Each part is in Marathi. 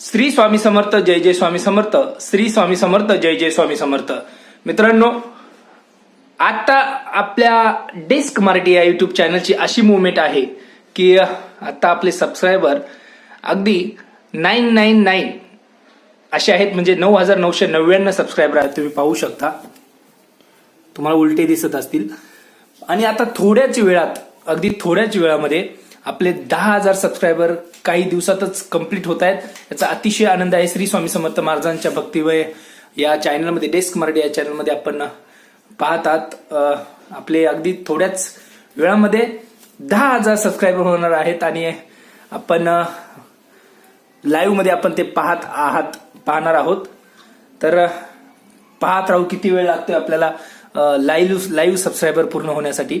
श्री स्वामी समर्थ जय जय स्वामी समर्थ श्री स्वामी समर्थ जय जय स्वामी समर्थ. मित्रांनो आता आपल्या डेस्क मराठी या युट्यूब चॅनलची अशी मुवमेंट आहे की आता आपले सबस्क्रायबर अगदी नाईन नाईन नाईन असे आहेत म्हणजे नऊ हजार नऊशे नव्याण्णव सबस्क्रायबर आहेत तुम्ही पाहू शकता. तुम्हाला उलटे दिसत असतील. आणि आता थोड्याच वेळात अगदी थोड्याच वेळामध्ये आपले दहा हजार सबस्क्रायबर काही दिवसातच कंप्लीट होत आहेत. याचा अतिशय आनंद आहे श्री स्वामी समर्थ महाराजांच्या भक्तिवय या चॅनलमध्ये डेस्क मराठी या चॅनलमध्ये आपण पाहतात आपले अगदी थोड्याच वेळामध्ये दहा हजार सबस्क्रायबर होणार आहेत आणि आपण लाईव्हमध्ये आपण ते पाहत आहात पाहणार आहोत. तर पाहत राहू किती वेळ लागतोय आपल्याला लाईव्ह लाईव्ह सबस्क्रायबर पूर्ण होण्यासाठी.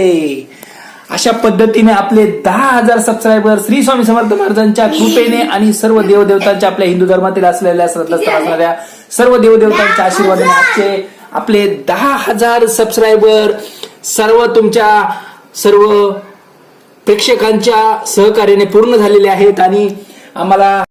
अशा पद्धतीने आपले दहा हजार सबस्क्रायबर श्री स्वामी समर्थ महाराजांच्या कृपेने आणि सर्व देवदेवतांच्या आपल्या हिंदू धर्मातील असलेल्या श्रद्धास्थळ असणाऱ्या सर्व देवदेवतांच्या आशीर्वादाने आजचे आपले दहा हजार सबस्क्रायबर सर्व तुमच्या सर्व प्रेक्षकांच्या सहकार्याने पूर्ण झालेले आहेत आणि आम्हाला